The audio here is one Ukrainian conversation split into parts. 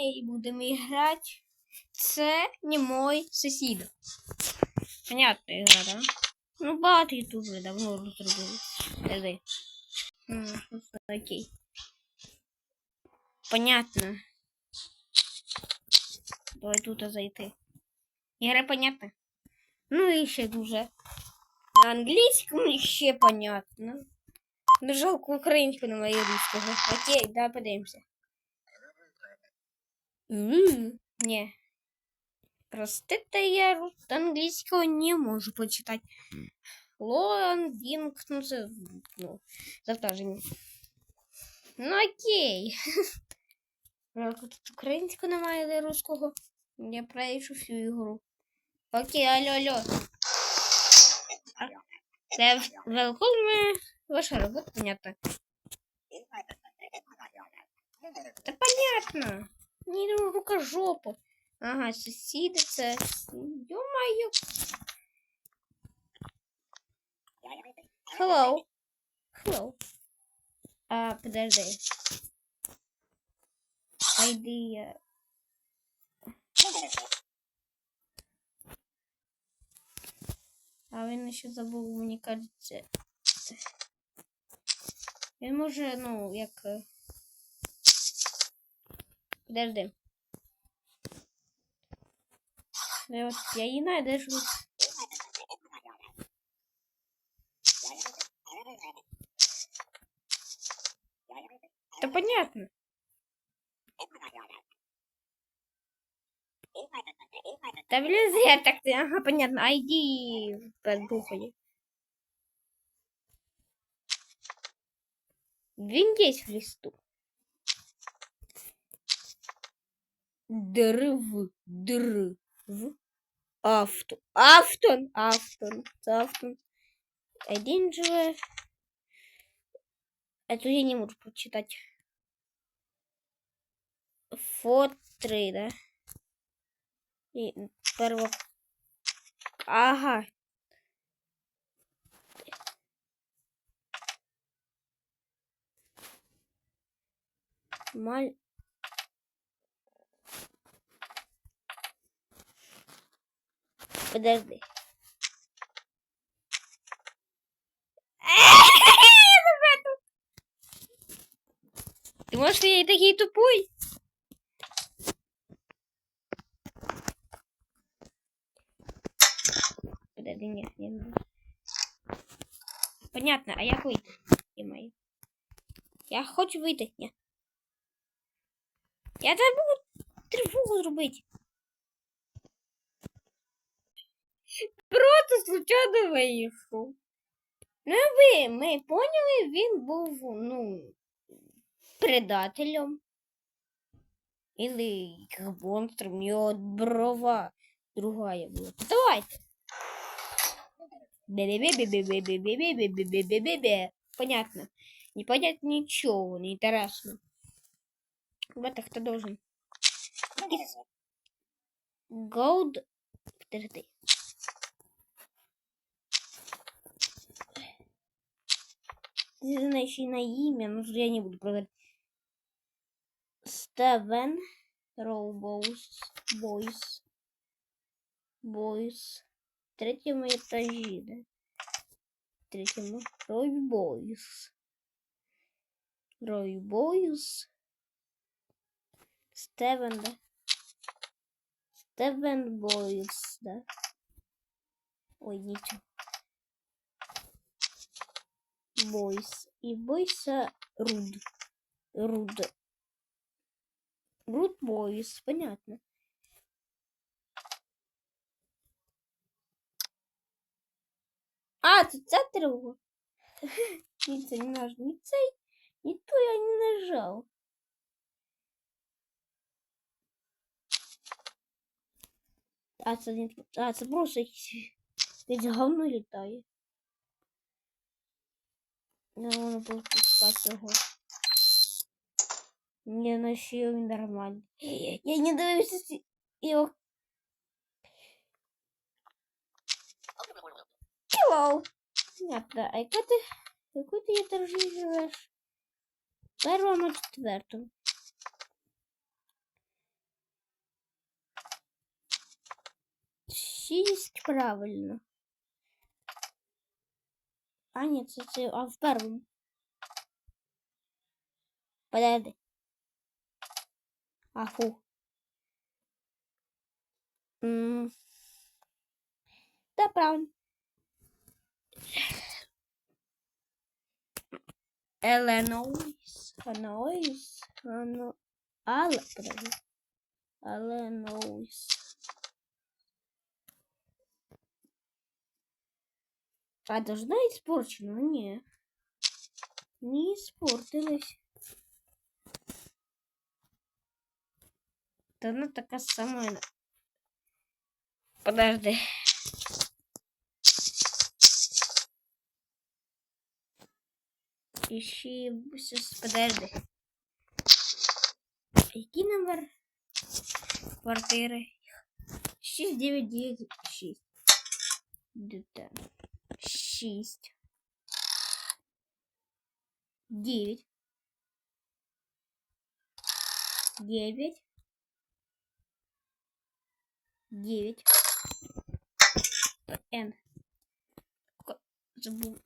і будемо грати. Це не мой сусід. Понятно ігра, да? Ну, багато ютуберів давно розробили. М, ну, Окей. Понятно. Давай тут зайти. Ігра понятна? Ну і ще дуже. На англійському ще понятно. Жалко українську немає русского. Окей, давай подивимося. М-м, не. просто я английского не могу почитать. Лон Вингтон, ну, завтра же не. Ну окей. Тут українську немає, де русского. Я проїжджу всю ігру. Окей, алло, алло. Це велкоме. Ваша робота, понятно. Та понятно. Не рукожопу. Ага, сусіди це. Hello. Hello. А, подожди. Idea. А він ще забув, мені кажеться. Він може, ну, як. Подожди. Вот, я и надержу. Да понятно. Да блин, зря так ты. Ага, понятно. А иди подбухай. Винь здесь в листу. Дрв, дрв. Авто. Автон, автон, це автон. Один живе. Тут я не можу прочитати. Фо 3, да? І перво. Ага. Маль. Подожди. Ты можешь я и такие тупой? Подожди, нет, не надо. Понятно, а як вийти? Ё-моё. Я хочу вийти. Ні. Я треба буду тривогу зробити. просто случайно вийшов. Ну, ви ми поняли, він був, ну, предателем. Или монстром, його брова другая була. Давайте. Понятно. Не понятно ничего, не интересно. Ребята, кто должен? Голд. Подожди. Значит, на имя, ну я не буду проверять. Стевен Роубоус Бойс. Бойс. В третьем этаже, да? В третьем Рой Бойс. Рой Бойс. Стевен, да? Стевен Бойс, да? Ой, ничего. Бойс. И Бойса Руд. Руд. Руд Бойс, понятно. А, це ця тривога. Ні, це не наш, ні цей, ні то я не нажав. А, це не а, це просто якесь якесь говно літає. Не можна пропускати його. Не, на ну ще він нормальний. Я не дивився його. Hello. Понятно. А яка ти... Яку ти етажі живеш? Первому четвертому. Шість правильно. А, ні, це, це а в першому. Подожди. А, фу. М. Да, правильно. Еленоїс. Еленоїс. Ено... Але, подожди. Еленоїс. А должна испорчена? Не. Не испортилась. Да она такая самая. Подожди. Ищи, подожди. Який номер квартири? 6996. Де? шесть, девять, девять, девять, Н. Забыл.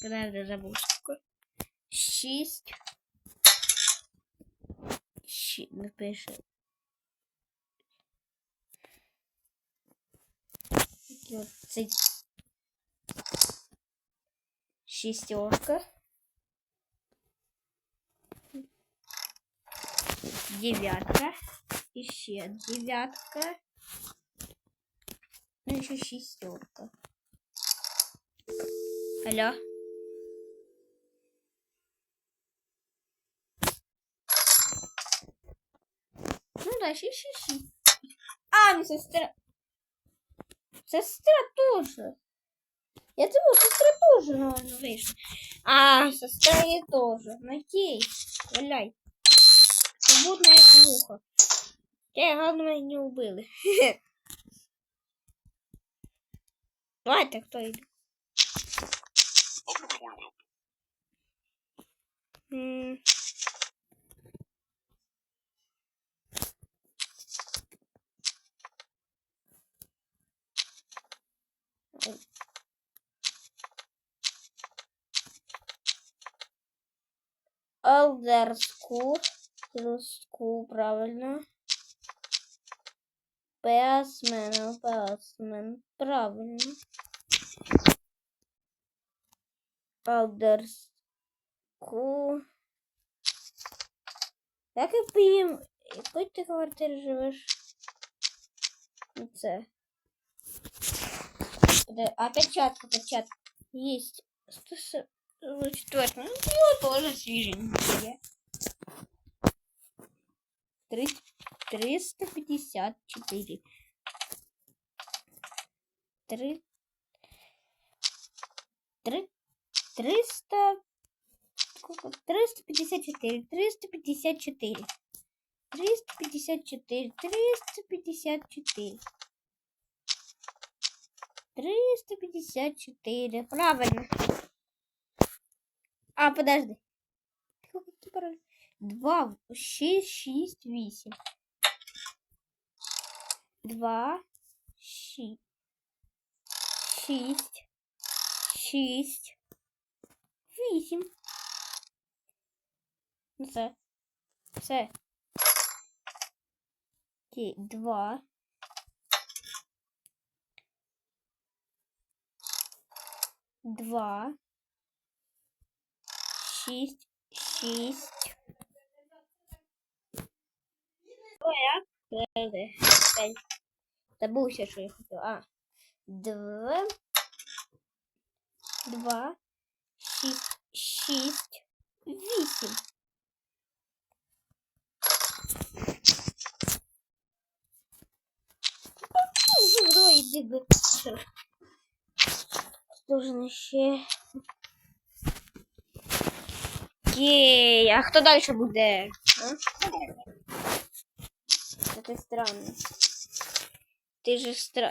Когда я забыл, сколько? Шесть. Ну, Напиши. Вот шестерка. Девятка. Еще девятка. Ну, еще шестерка. Алло. Ну да, ши ши ши. А, не сестра. Сестра тоже. Я думаю, сестра тоже ну, вийшла. А, сестра тоже. Окей, валяй. Свободна як муха. Я мене не убили. Давайте, хто йде? М. Алдерску. Руску, правильно. Песмен, песмен, правильно. Алдерску. Як я поїм? Якої ти квартирі живеш? Ну, Це. Подожди, А печатка, печатка. Есть. 104. Ну, тоже свеженькие. Три- 354. Три. Три. 300. Сколько? 354. 354. 354. 354. 354. Правильно. А, подожди. Ты пароль? 2, 6, 6, 8. 2, 6, 6, 6, 8. Ну, Все. Все. Окей, 2. Два. Шість. Шість. Забувся, що я хотів. А. Два. Два. Шість. Шість. Вісім. Зроїди би. Должен ще. Окей, а хто далі буде? А? Це странно. Ти же стра...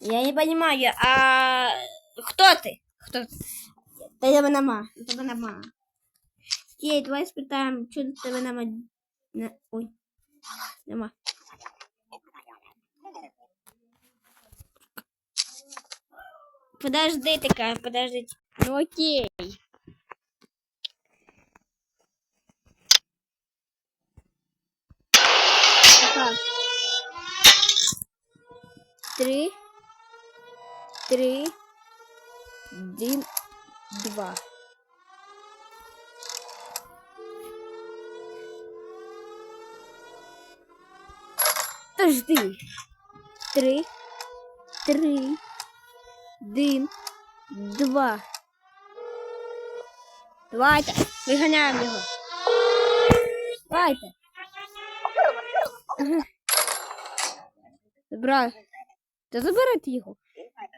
Я не понимаю, а кто ты? Кто ты? Та я нема. Тебе нема. Окей, давай спитаємо, що тебе нема. Не... Ой. Нема. Подожди, такая, подожди. Ну окей. Три. Три. Один. Два. Подожди. Три. Три. Один. Два. Давайте. Виганяємо його. Давайте. Забрали. Та заберете його.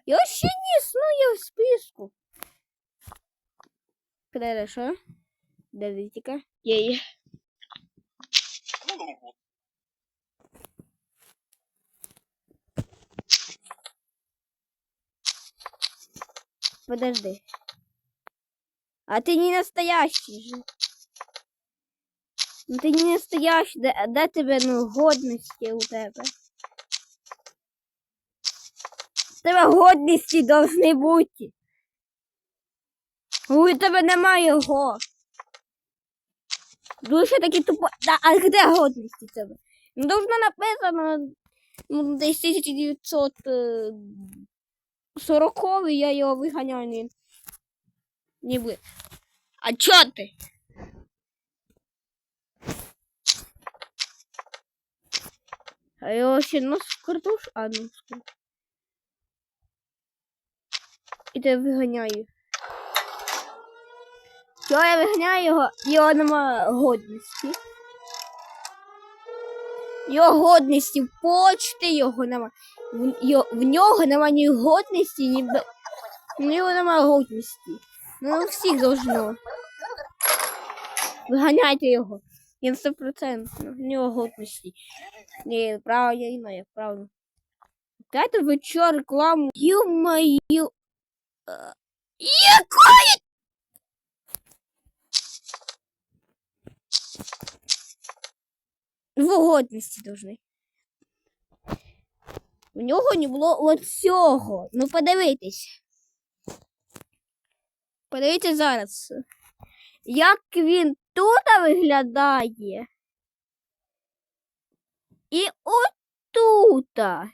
Я ще не існую в списку. Хорошо. Дивіться-ка. Є. Подожди. А ты не настоящий же. Ну ты не настоящий, де, да тебе ну годности у тебе? Тебе годності должны бути. Ну, у тебе немає його. Дуже ну, такі тупо. Да, а де годності тебе? Ну должно написано ну, 1900 сороковий, я його виганяю. Ні. Ніби. А чо ти? А я вообще нос в картуш, а ну І ти виганяю. Чого я виганяю його? Його нема годності. Його годності в почти його нема. В, йо- в нього нема ні годності, ні бе... В нього нема годності. Ну, у всіх должно. Виганяйте його. Він 100%. В нього годності. Ні, правильно, я знаю, правильно. Дайте ви чо рекламу? Ю-мою. Е, Якої? В годності должны. В нього не було от цього. Ну подивитись. Подивіться зараз. Як він тут виглядає. І отута.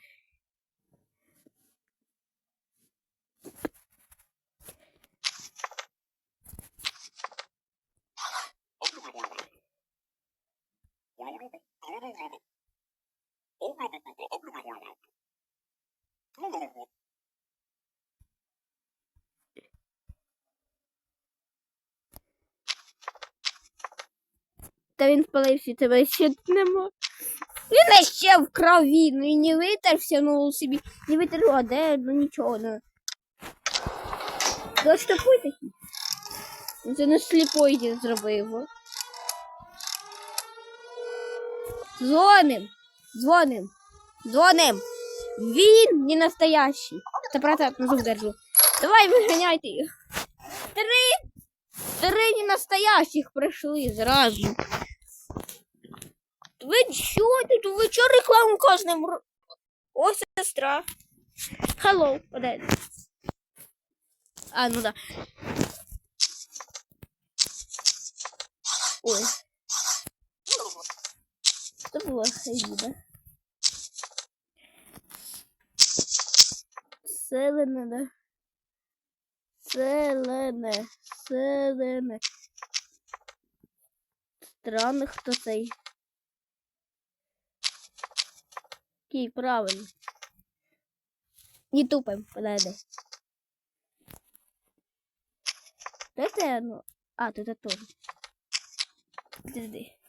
Та він спалився, тебе ще нема. Він ще в крові, ну і не витерся, ну собі, не витер одежду, нічого. Не. Такий такий. Ну, Це не сліпой не зробив. Дзвоним, дзвоним, дзвоним. Він не настоящий. Це процент на зуб держу. Давай виганяйте їх. Три, три не настоящих прийшли зразу. Ви що тут? Ви що рекламу кожним? ро- О, сестра. Hello. А, ну да. Ой. Це була хаїда. Да? Селене, селене. Странно, хто цей. Окей, правильно. Не тупим, подойди. Это ну. А, тут это тоже. Подожди.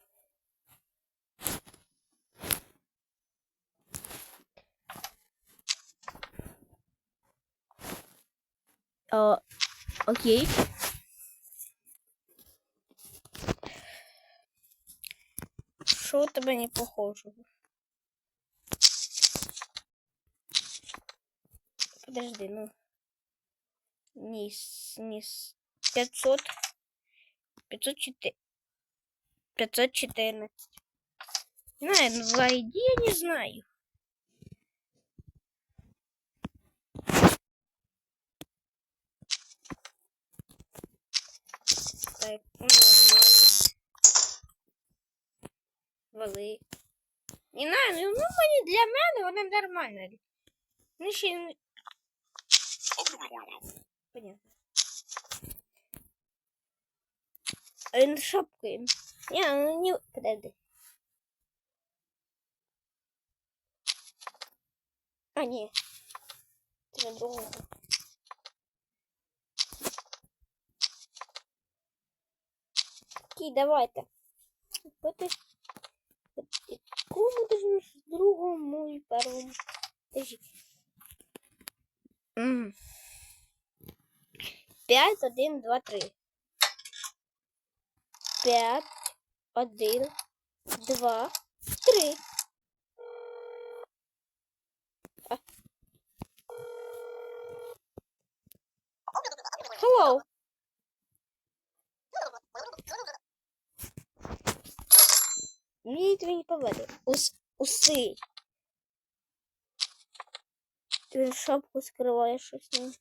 О, окей. Що у тебе не похожого? Подожди, ну. Низ, низ. 500. 504. 514. Не знаю, ну в ID я не знаю. Так, ну нормально. Вали. Не знаю, ну ну, мені для мене вони нормально. Ну ще не- понятно. А він шапкою. Не, ну не... Подожди. А, ні. Це другого. Окей, давайте. Кому ж другому і? Подожди. П'ять, один, два, три. П'ять, один, два, три. А. Hello. Мені тобі не поведе. Уси. Ти шапку скриває щось. Ну,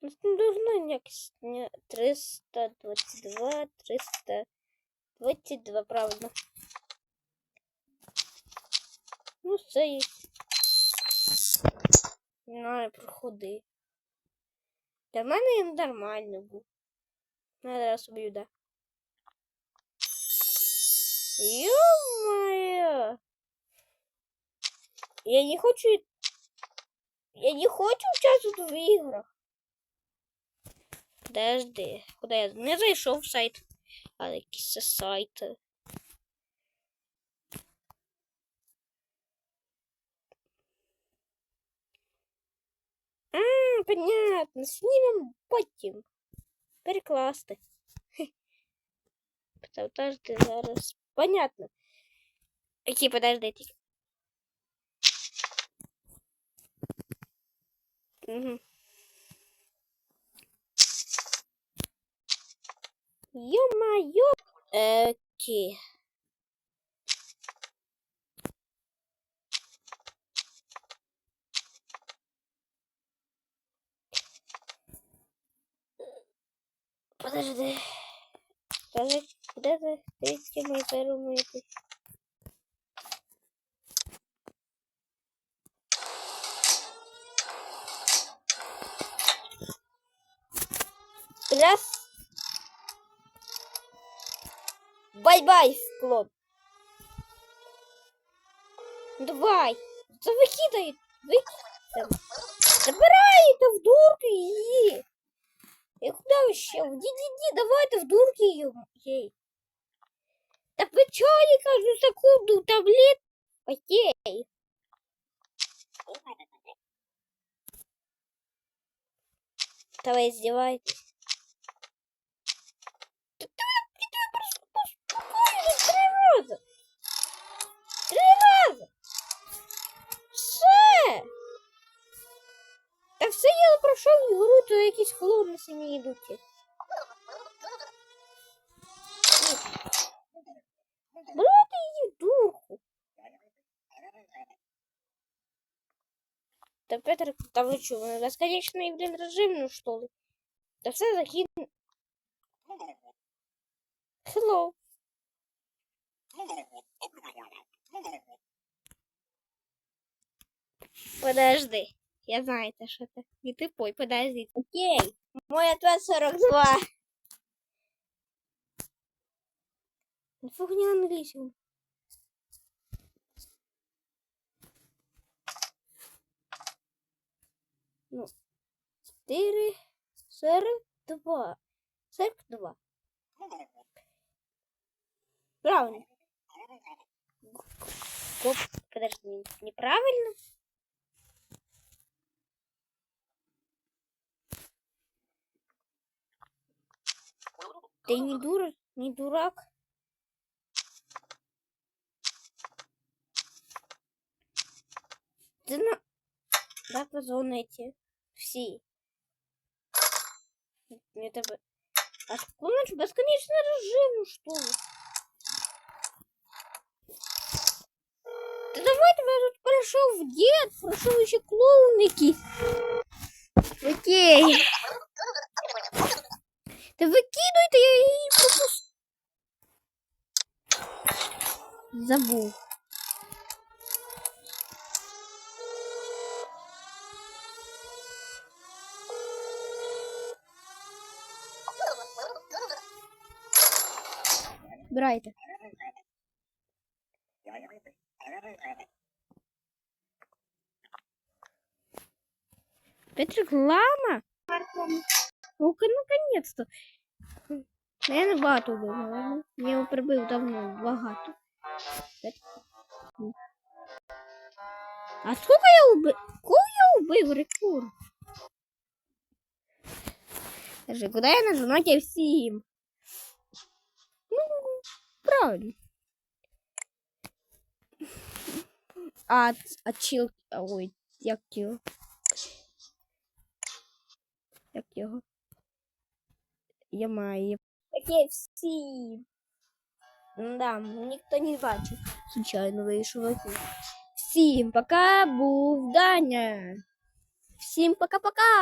Ну, не должно якось не 322, 322, правильно. Ну, це. Не знаю, проходи. Для мене він нормально був. Ну, я зараз уб'ю, да. Ё-моё! Я не хочу... Я не хочу участвовать в играх. Подожди, куди я не зайшов в сайт, а якісь це сайти. А, понятно, знімем потім. Перекласти. Подожди зараз. Понятно. Окей, подожди. тільки. Угу. Ё-моё! Окей. Подожди. Скажи, Де ви тільки ми перумити? Раз. Бай-бай, склон. Давай. Це викидай. Викидай. Забирайте в дурки и куда вообще, ще? Ді-ді-ді, давайте в дурки її. Ей. Так вы чё, я каждую секунду таблет? Окей. Давай издевайтесь. Да ты, ты, ты просто успокойся три раза. Три раза. Все. Та все я пройшов ігру, то якісь хлопці не йдуть. Та Петр, та ви що, ви безконечний, блін, режим, ну що ли? Та все захід... Hello. Подожди. Я знаю, это что это. Не ты пой, подожди. Окей. Мой ответ 42. Фух, не английском. Ну, 4, 42. 42. Правильно. Гоп, подожди, неправильно? Ты не дура, не дурак. Ти на... Да, позвоните. Всі. Я тебе... А ну что, бесконечный режим, ну что вы? Да давайте я тут пройшов дед, пройшов ще клоун якийсь. Окей. Та викидуйте, я її пропустив. Забув. Збирайте. Опять реклама? Ну-ка, наконец-то. Ну, Я не багато вбив. Я його прибив давно, багато. А сколько я убив? Кого я убив рекорд? Скажи, куди я нажимать всім? Ну, правильно. А, а чил... а, Ой, як його? Як його? Я маю. Таке всі. Да, ніхто не бачив. Случайно вийшов окей. Всім пока, був Даня. Всім пока-пока.